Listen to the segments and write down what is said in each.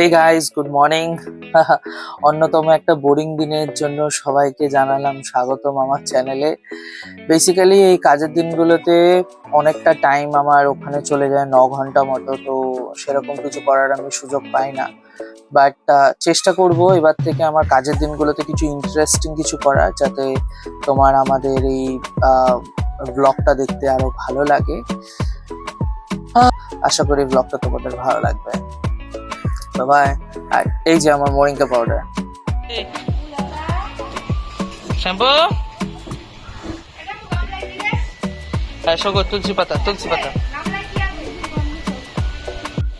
Hey guys good morning অন্যতম একটা boring দিনের জন্য সবাইকে জানালাম স্বাগতম আমার চ্যানেলে বেসিক্যালি এই কাজের দিনগুলোতে অনেকটা টাইম আমার ওখানে চলে যায়, ন ঘণ্টা মতো, তো সেরকম কিছু করার আমি সুযোগ পাই না। বাট চেষ্টা করব এবার থেকে আমার কাজের দিনগুলোতে কিছু ইন্টারেস্টিং কিছু করার, যাতে তোমার আমাদের এই ব্লগটা দেখতে আরও ভালো লাগে। আশা করি ব্লগটা তোমাদের ভালো লাগবে। বাই আর এই যে আমার মোরিঙ্গা পাউডার শ্যাম্পু? আসো গো তুলসী পাতা তুলসী পাতা।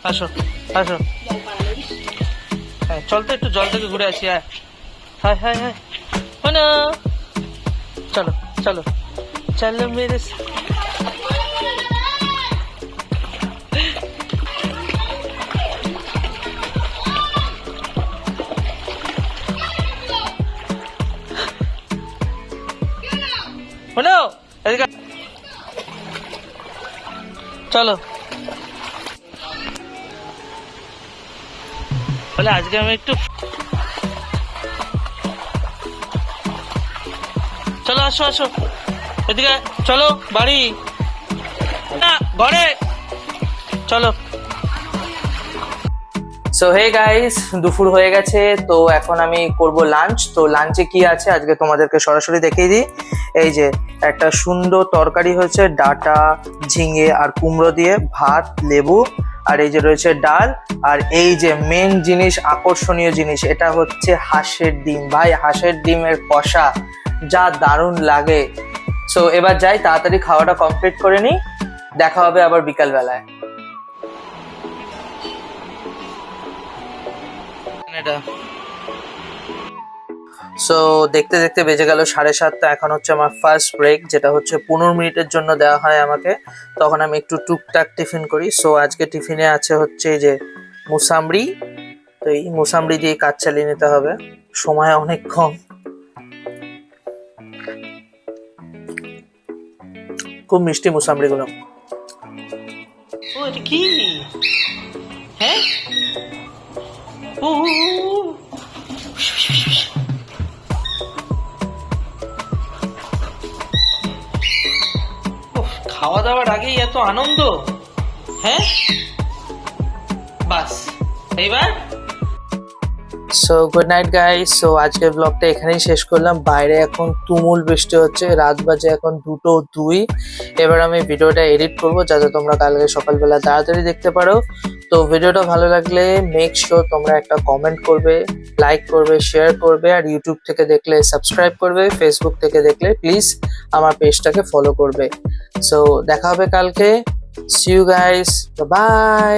আসো আসো হ্যাঁ চল তো একটু জল থেকে ঘুরে আসি, হায়। হায় হায় না চলো চলো। চলো, মেরে হলো চলো। বলে আজকে আমি একটু চলো, আসো আসো। এদিকে চলো, বাড়ি। না, ঘরে। চলো। সো হে গাইস দুপুর হয়ে গেছে, তো এখন আমি করব লাঞ্চ তো লাঞ্চে কি আছে? আজকে তোমাদেরকে সরাসরি দেখিয়ে দিই। এই যে, একটা সুন্দর তরকারি হয়েছে, ডাটা, ঝিঙে আর কুমড়ো দিয়ে ভাত, লেবু আর এই যে রয়েছে ডাল। আর এই যে মেন জিনিস, আকর্ষণীয় জিনিস, এটা হচ্ছে হাঁসের ডিম। ভাই, হাঁসের ডিমের কষা যা দারুণ লাগে। সো এবার যাই, তাড়াতাড়ি খাওয়াটা কমপ্লিট করে নিই। দেখা হবে আবার বিকাল এটা। সো দেখতে দেখতে বেজে গেল সাড়ে সাতটা। এখন হচ্ছে আমার ফার্স্ট ব্রেক যেটা হচ্ছে পনেরো মিনিটের জন্য দেওয়া হয় আমাকে। তখন আমি একটু টুকটাক টিফিন করি। সো আজকে টিফিনে আছে হচ্ছে এই যে মুসামরি তো এই মুসামরি দিয়ে কাজ চালিয়ে নিতে হবে। সময় অনেক কম। খুব মিষ্টি মুসামরিগুলো কি? হ্যাঁ? খাওয়া দাওয়ার আগেই এত আনন্দ। হ্যাঁ? বাস, এইবার? So good night guys so আজকের ব্লগটা এখানেই শেষ করলাম। বাইরে এখন তুমুল বৃষ্টি হচ্ছে। রাত বাজে এখন দুটো দুই। এবার আমি ভিডিওটা এডিট করব। যাতে তোমরা কালকে সকালবেলা তাড়াতাড়ি দেখতে পারো। তো ভিডিওটা ভালো লাগলে মেক শিওর তোমরা একটা কমেন্ট করবে লাইক করবে শেয়ার করবে, আর ইউটিউব থেকে দেখলে সাবস্ক্রাইব করবে ফেসবুক থেকে দেখলে প্লিজ আমার পেজটাকে ফলো করবে। সো দেখা হবে কালকে। C you guys bye